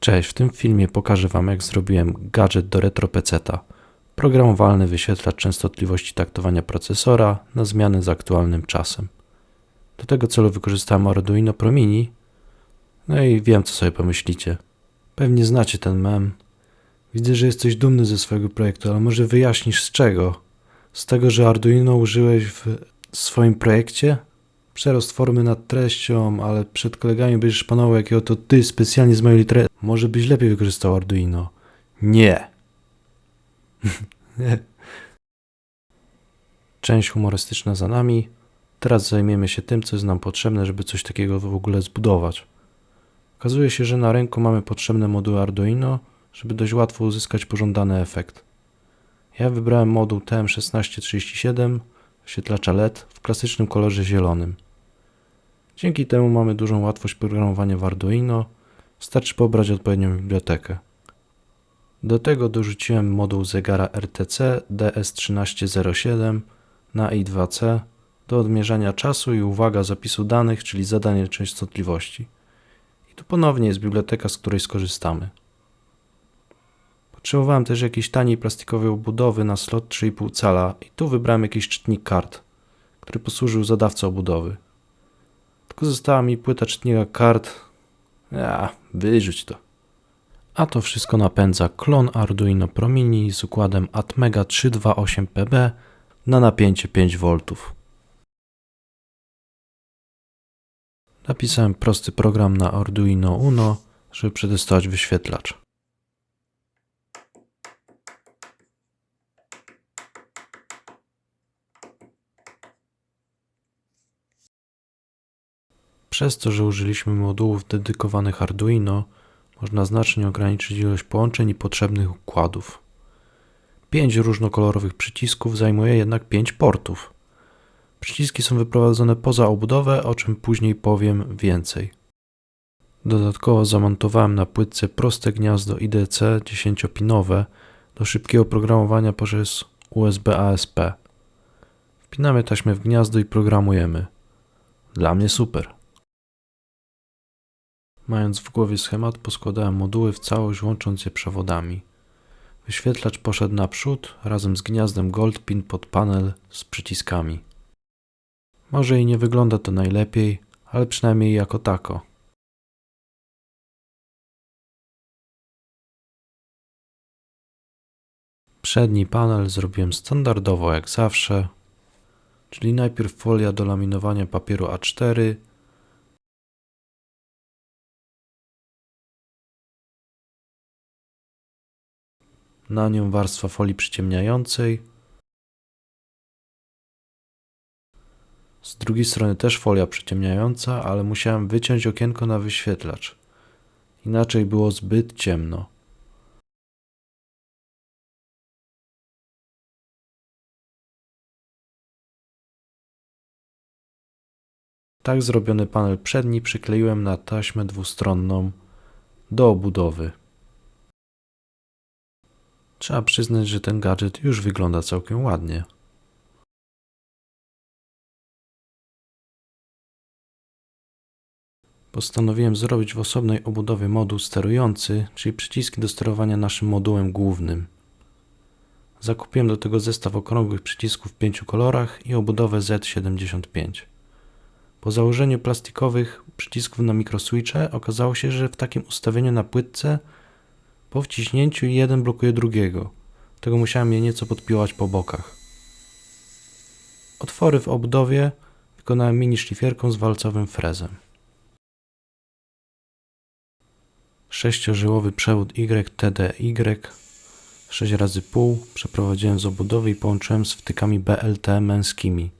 Cześć, w tym filmie pokażę Wam jak zrobiłem gadżet do retro peceta. Programowalny wyświetlacz częstotliwości taktowania procesora na zmiany z aktualnym czasem. Do tego celu wykorzystałem Arduino Pro Mini. No i wiem co sobie pomyślicie. Pewnie znacie ten mem. Widzę, że jesteś dumny ze swojego projektu, ale może wyjaśnisz z czego? Z tego, że Arduino użyłeś w swoim projekcie? Przerost formy nad treścią, ale przed kolegami będziesz panował, jakiego to ty specjalnie z mojej litery. Może byś lepiej wykorzystał Arduino. Nie. Nie. Część humorystyczna za nami. Teraz zajmiemy się tym, co jest nam potrzebne, żeby coś takiego w ogóle zbudować. Okazuje się, że na rynku mamy potrzebne moduły Arduino, żeby dość łatwo uzyskać pożądany efekt. Ja wybrałem moduł TM1637 wyświetlacza LED w klasycznym kolorze zielonym. Dzięki temu mamy dużą łatwość programowania w Arduino, wystarczy pobrać odpowiednią bibliotekę. Do tego dorzuciłem moduł zegara RTC DS1307 na I2C do odmierzania czasu i uwaga zapisu danych, czyli zadanie częstotliwości. I tu ponownie jest biblioteka, z której skorzystamy. Potrzebowałem też jakiejś taniej plastikowej obudowy na slot 3,5 cala i tu wybrałem jakiś czytnik kart, który posłużył zadawcy obudowy. Tylko została mi płyta czytnika kart. Ja, wyrzuć to. A to wszystko napędza klon Arduino Pro Mini z układem Atmega 328PB na napięcie 5V. Napisałem prosty program na Arduino Uno, żeby przetestować wyświetlacz. Przez to, że użyliśmy modułów dedykowanych Arduino, można znacznie ograniczyć ilość połączeń i potrzebnych układów. Pięć różnokolorowych przycisków zajmuje jednak pięć portów. Przyciski są wyprowadzone poza obudowę, o czym później powiem więcej. Dodatkowo zamontowałem na płytce proste gniazdo IDC 10-pinowe do szybkiego programowania poprzez USB ASP. Wpinamy taśmę w gniazdo i programujemy. Dla mnie super. Mając w głowie schemat, poskładałem moduły w całość, łącząc je przewodami. Wyświetlacz poszedł naprzód razem z gniazdem Goldpin pod panel z przyciskami. Może i nie wygląda to najlepiej, ale przynajmniej jako tako. Przedni panel zrobiłem standardowo jak zawsze, czyli najpierw folia do laminowania papieru A4, na nią warstwa folii przyciemniającej. Z drugiej strony też folia przyciemniająca, ale musiałem wyciąć okienko na wyświetlacz. Inaczej było zbyt ciemno. Tak zrobiony panel przedni przykleiłem na taśmę dwustronną do obudowy. Trzeba przyznać, że ten gadżet już wygląda całkiem ładnie. Postanowiłem zrobić w osobnej obudowie moduł sterujący, czyli przyciski do sterowania naszym modułem głównym. Zakupiłem do tego zestaw okrągłych przycisków w pięciu kolorach i obudowę Z75. Po założeniu plastikowych przycisków na mikroswitche okazało się, że w takim ustawieniu na płytce po wciśnięciu jeden blokuje drugiego. Tego musiałem je nieco podpiłać po bokach. Otwory w obudowie wykonałem mini szlifierką z walcowym frezem. Sześciożyłowy przewód YTDY 6 razy pół przeprowadziłem z obudowy i połączyłem z wtykami BLT męskimi.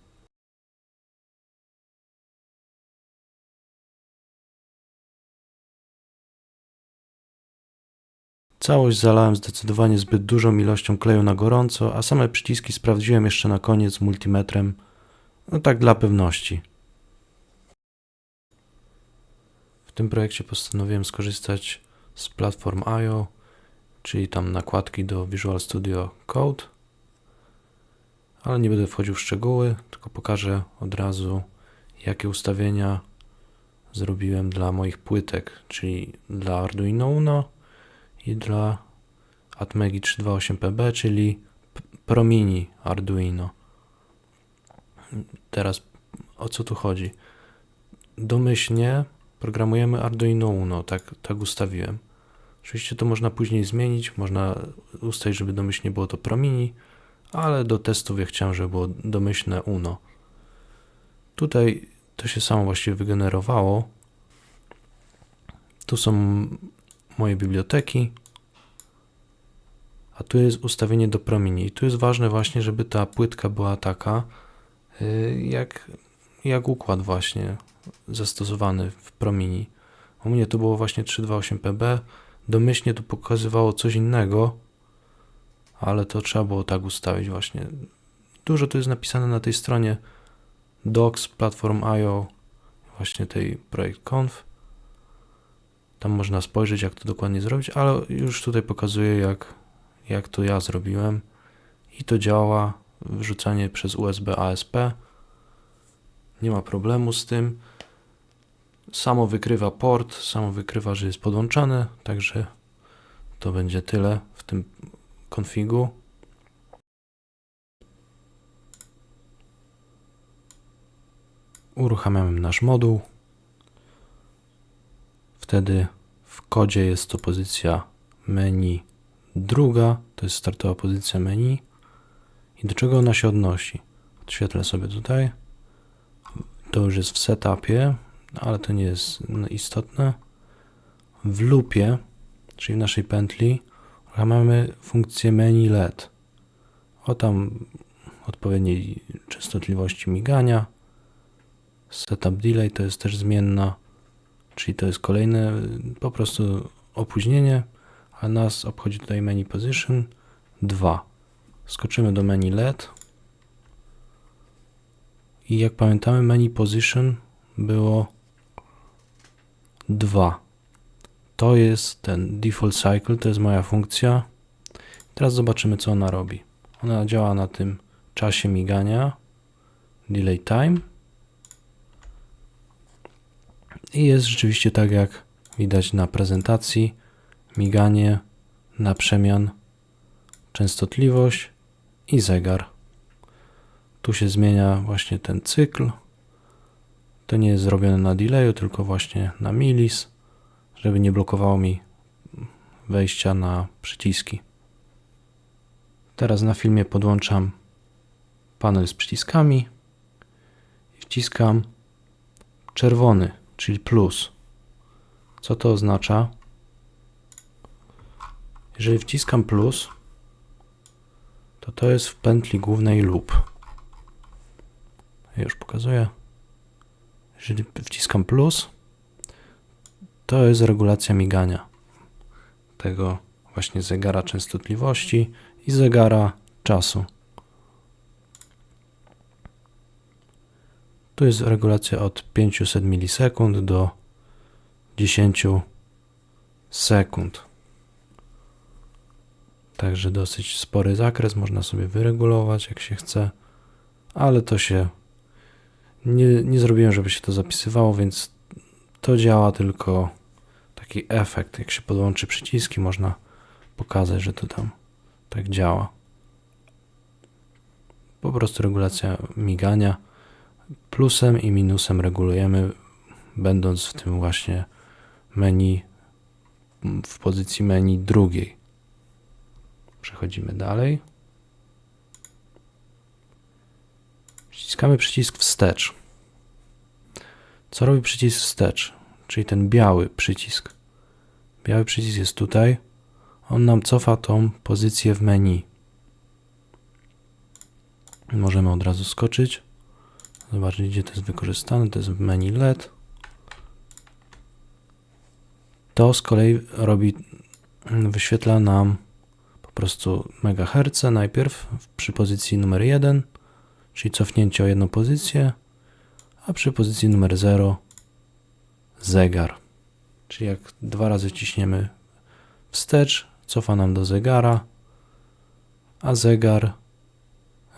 Całość zalałem zdecydowanie zbyt dużą ilością kleju na gorąco, a same przyciski sprawdziłem jeszcze na koniec multimetrem, no tak dla pewności. W tym projekcie postanowiłem skorzystać z platform IO, czyli tam nakładki do Visual Studio Code, ale nie będę wchodził w szczegóły, tylko pokażę od razu, jakie ustawienia zrobiłem dla moich płytek, czyli dla Arduino Uno i dla Atmegi 328PB, czyli P- Pro Mini Arduino. Teraz o co tu chodzi? Domyślnie programujemy Arduino Uno, tak, tak ustawiłem. Oczywiście to można później zmienić, można ustalić, żeby domyślnie było to Pro Mini, ale do testów ja chciałem, żeby było domyślne Uno. Tutaj to się samo właściwie wygenerowało. Tu są moje biblioteki, a tu jest ustawienie do Pro Mini. I tu jest ważne właśnie, żeby ta płytka była taka, y, jak, jak układ właśnie zastosowany w Pro Mini. U mnie to było właśnie 328PB, domyślnie tu pokazywało coś innego, ale to trzeba było tak ustawić właśnie. Dużo tu jest napisane na tej stronie docs platform.io właśnie tej projekt conf. Tam można spojrzeć jak to dokładnie zrobić, ale już tutaj pokazuję jak, jak to ja zrobiłem i to działa, wrzucanie przez USB ASP. Nie ma problemu z tym. Samo wykrywa port, samo wykrywa, że jest podłączane, także to będzie tyle w tym konfigu. Uruchamiamy nasz moduł. Wtedy w kodzie jest to pozycja menu druga, to jest startowa pozycja menu. I do czego ona się odnosi? Odświetlę sobie tutaj. To już jest w setupie, ale to nie jest istotne. W loopie, czyli w naszej pętli, mamy funkcję menu LED. O tam odpowiedniej częstotliwości migania. Setup delay to jest też zmienna, czyli to jest kolejne po prostu opóźnienie, a nas obchodzi tutaj menu position 2. Skoczymy do menu LED. I jak pamiętamy, menu position było 2. To jest ten default cycle, to jest moja funkcja. Teraz zobaczymy, co ona robi. Ona działa na tym czasie migania, delay time. I jest rzeczywiście tak, jak widać na prezentacji, miganie na przemian, częstotliwość i zegar. Tu się zmienia właśnie ten cykl. To nie jest zrobione na delayu, tylko właśnie na milis, żeby nie blokowało mi wejścia na przyciski. Teraz na filmie podłączam panel z przyciskami i wciskam czerwony, czyli plus. Co to oznacza? Jeżeli wciskam plus, to to jest w pętli głównej. Ja już pokazuję. Jeżeli wciskam plus, to jest regulacja migania tego właśnie zegara częstotliwości i zegara czasu. Tu jest regulacja od 500 milisekund do 10 sekund. Także dosyć spory zakres, można sobie wyregulować jak się chce, ale to się nie, nie zrobiłem, żeby się to zapisywało, więc to działa tylko taki efekt. Jak się podłączy przyciski, można pokazać, że to tam tak działa. Po prostu regulacja migania. Plusem i minusem regulujemy, będąc w tym właśnie menu, w pozycji menu drugiej. Przechodzimy dalej. Wciskamy przycisk wstecz. Co robi przycisk wstecz? Czyli ten biały przycisk. Biały przycisk jest tutaj. On nam cofa tą pozycję w menu. Możemy od razu skoczyć. Zobaczyć, gdzie to jest wykorzystane. To jest w menu LED. To z kolei robi, wyświetla nam po prostu megaherce najpierw przy pozycji numer 1, czyli cofnięcie o jedną pozycję, a przy pozycji numer 0 zegar. Czyli jak dwa razy wciśniemy wstecz, cofa nam do zegara, a zegar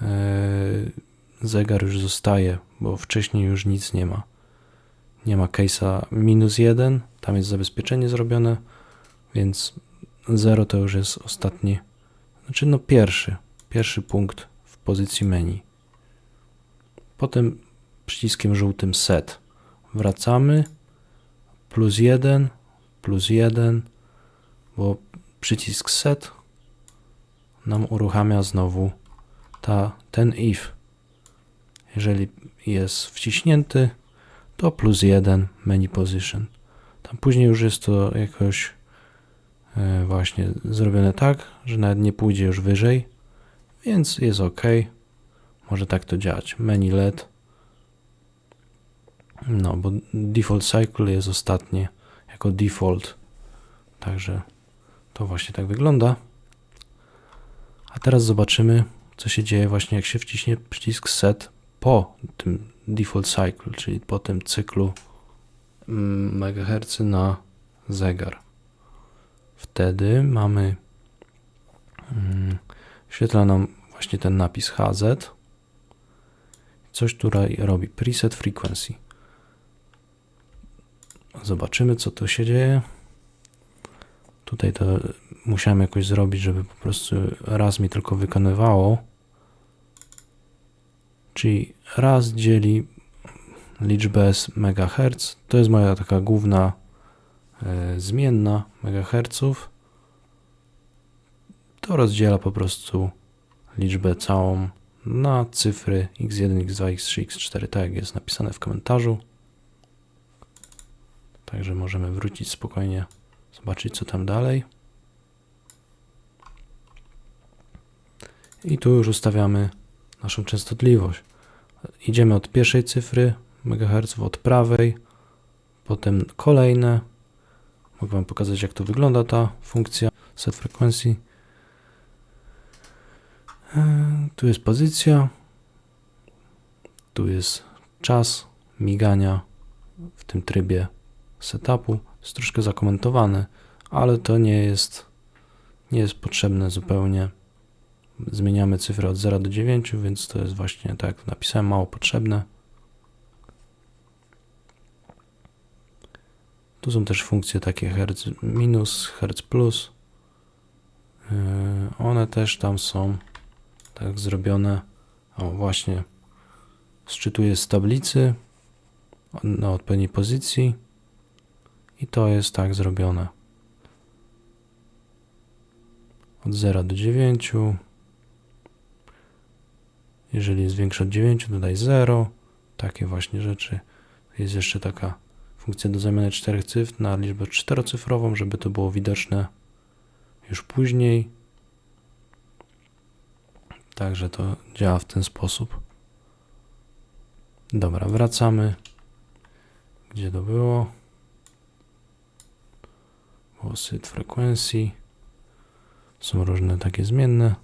yy, zegar już zostaje, bo wcześniej już nic nie ma. nie ma case'a minus 1, tam jest zabezpieczenie zrobione, więc 0 to już jest ostatni, znaczy no pierwszy, pierwszy punkt w pozycji menu. Potem przyciskiem żółtym set wracamy, plus 1, plus 1, bo przycisk set nam uruchamia znowu ta, ten if. Jeżeli jest wciśnięty, to plus 1 menu position. Tam później już jest to jakoś e, właśnie zrobione tak, że nawet nie pójdzie już wyżej, więc jest ok. Może tak to działać. Menu LED. No, bo default cycle jest ostatnie jako default. Także to właśnie tak wygląda. A teraz zobaczymy, co się dzieje właśnie jak się wciśnie przycisk set po tym default cycle, czyli po tym cyklu mm, megahercy na zegar. Wtedy mamy mm, świetla nam właśnie ten napis HZ. Coś, które robi preset frequency. Zobaczymy, co tu się dzieje. Tutaj to musiałem jakoś zrobić, żeby po prostu raz mi tylko wykonywało. Czyli raz dzieli liczbę z megahertz. To jest moja taka główna e, zmienna megaherców. To rozdziela po prostu liczbę całą na cyfry x1, x2, x3, x4, tak jak jest napisane w komentarzu. Także możemy wrócić spokojnie, zobaczyć co tam dalej. I tu już ustawiamy naszą częstotliwość. Idziemy od pierwszej cyfry MHz, od prawej, potem kolejne. Mogę Wam pokazać, jak to wygląda ta funkcja set frequency. E, tu jest pozycja, tu jest czas migania w tym trybie setupu. Jest troszkę zakomentowane, ale to nie jest, nie jest potrzebne zupełnie zmieniamy cyfrę od 0 do 9, więc to jest właśnie tak jak napisałem, mało potrzebne. Tu są też funkcje takie hertz minus, hertz plus. Yy, one też tam są tak zrobione. O, właśnie szczytuje z tablicy na odpowiedniej pozycji i to jest tak zrobione. Od 0 do 9. Jeżeli jest większe od 9, dodaj 0. Takie właśnie rzeczy. Jest jeszcze taka funkcja do zamiany czterech cyfr na liczbę czterocyfrową, żeby to było widoczne już później. Także to działa w ten sposób. Dobra, wracamy. Gdzie to było? Było set frequencji. Są różne takie zmienne.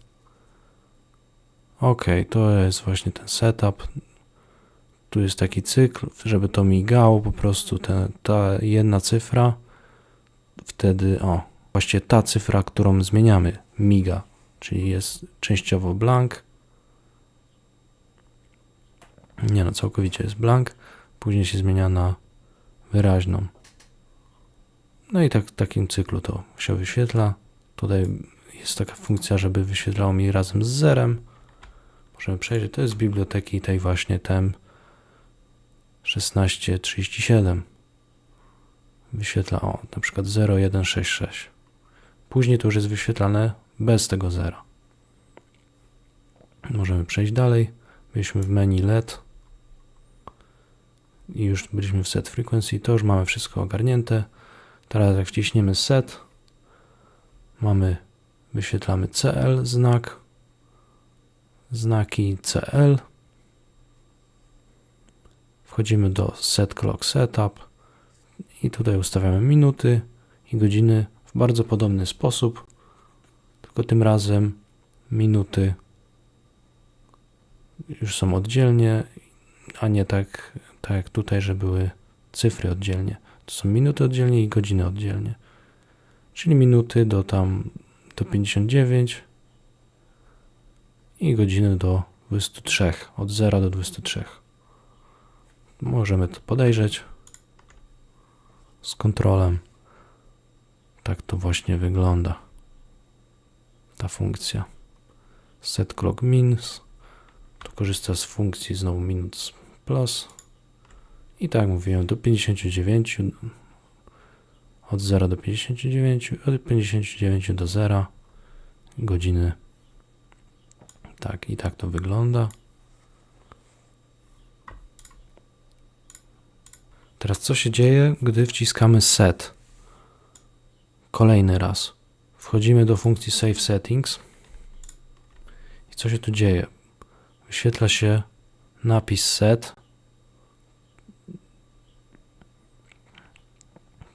Ok, to jest właśnie ten setup. Tu jest taki cykl, żeby to migało po prostu te, ta jedna cyfra. Wtedy, o, właśnie ta cyfra, którą zmieniamy, miga, czyli jest częściowo blank. Nie no, całkowicie jest blank. Później się zmienia na wyraźną. No i tak w takim cyklu to się wyświetla. Tutaj jest taka funkcja, żeby wyświetlało mi razem z zerem. Możemy przejrzeć, to jest z biblioteki tej właśnie TEM 1637. Wyświetla, o, na przykład 0166. Później to już jest wyświetlane bez tego zera. Możemy przejść dalej. Byliśmy w menu LED i już byliśmy w set frequency. To już mamy wszystko ogarnięte. Teraz jak wciśniemy set, mamy, wyświetlamy CL znak znaki CL. Wchodzimy do Set Clock Setup i tutaj ustawiamy minuty i godziny w bardzo podobny sposób, tylko tym razem minuty już są oddzielnie, a nie tak, tak jak tutaj, że były cyfry oddzielnie. To są minuty oddzielnie i godziny oddzielnie. Czyli minuty do tam do 59, i godziny do 23, od 0 do 23. Możemy to podejrzeć. z kontrolem. Tak to właśnie wygląda. Ta funkcja. Set clock mins. To korzysta z funkcji znowu minutes plus. I tak mówiłem, do 59. Od 0 do 59. Od 59 do 0 godziny. Tak, i tak to wygląda. Teraz co się dzieje, gdy wciskamy set? Kolejny raz. Wchodzimy do funkcji Save Settings. I co się tu dzieje? Wyświetla się napis set.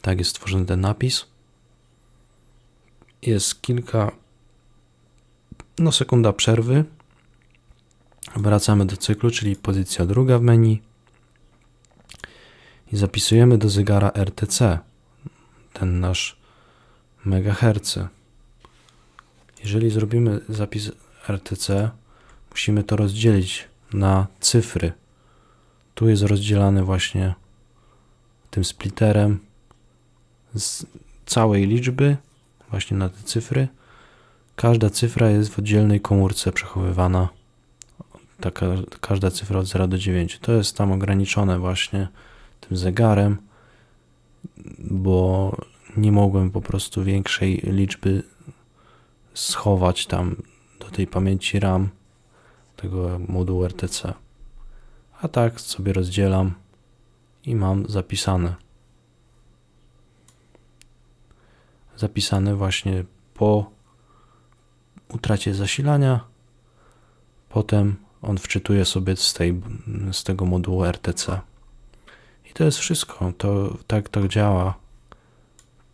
Tak jest stworzony ten napis. Jest kilka no sekunda przerwy. Wracamy do cyklu, czyli pozycja druga w menu i zapisujemy do zegara RTC ten nasz megaherce. Jeżeli zrobimy zapis RTC, musimy to rozdzielić na cyfry. Tu jest rozdzielany właśnie tym splitterem z całej liczby właśnie na te cyfry. Każda cyfra jest w oddzielnej komórce przechowywana. Taka, każda cyfra od 0 do 9. To jest tam ograniczone właśnie tym zegarem, bo nie mogłem po prostu większej liczby schować tam do tej pamięci RAM tego modułu RTC. A tak sobie rozdzielam i mam zapisane. Zapisane właśnie po utracie zasilania. Potem on wczytuje sobie z, tej, z tego modułu RTC. I to jest wszystko. To tak tak działa.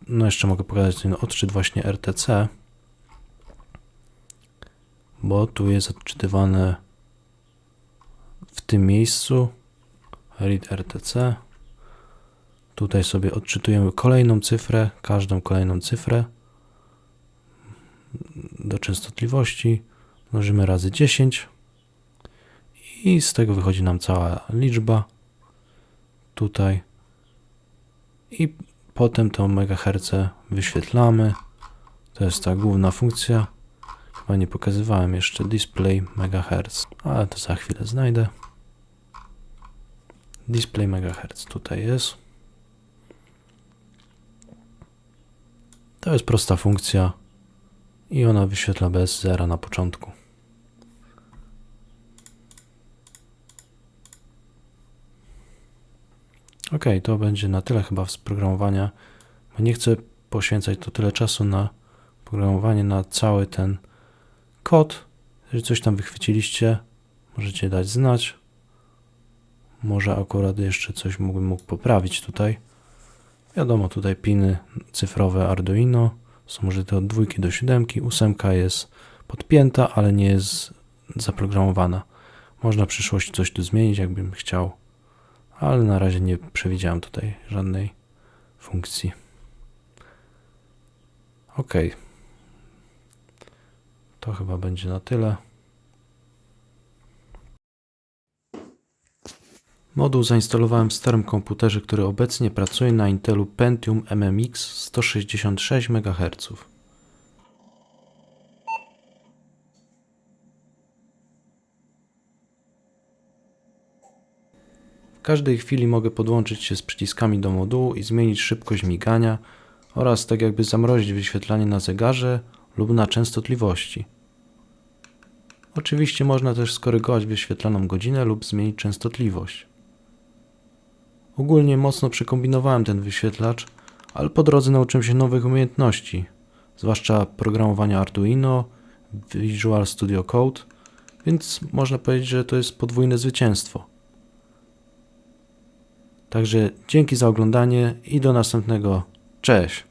No jeszcze mogę pokazać ten odczyt właśnie RTC, bo tu jest odczytywane w tym miejscu read RTC. Tutaj sobie odczytujemy kolejną cyfrę, każdą kolejną cyfrę do częstotliwości. Mnożymy razy 10 i z tego wychodzi nam cała liczba tutaj i potem to megaherce wyświetlamy. To jest ta główna funkcja. Chyba nie pokazywałem jeszcze display megahertz, ale to za chwilę znajdę. Display megahertz tutaj jest. To jest prosta funkcja i ona wyświetla bez zera na początku. Ok, to będzie na tyle chyba z programowania. Nie chcę poświęcać to tyle czasu na programowanie, na cały ten kod. Jeżeli coś tam wychwyciliście, możecie dać znać. Może akurat jeszcze coś mógłbym mógł poprawić tutaj. Wiadomo, tutaj piny cyfrowe Arduino są użyte od dwójki do siódemki. Ósemka jest podpięta, ale nie jest zaprogramowana. Można w przyszłości coś tu zmienić, jakbym chciał ale na razie nie przewidziałem tutaj żadnej funkcji. Ok. To chyba będzie na tyle. Moduł zainstalowałem w starym komputerze, który obecnie pracuje na Intelu Pentium MMX 166 MHz. W każdej chwili mogę podłączyć się z przyciskami do modułu i zmienić szybkość migania oraz tak jakby zamrozić wyświetlanie na zegarze lub na częstotliwości. Oczywiście można też skorygować wyświetlaną godzinę lub zmienić częstotliwość. Ogólnie mocno przekombinowałem ten wyświetlacz, ale po drodze nauczyłem się nowych umiejętności, zwłaszcza programowania Arduino, Visual Studio Code, więc można powiedzieć, że to jest podwójne zwycięstwo. Także dzięki za oglądanie i do następnego. Cześć!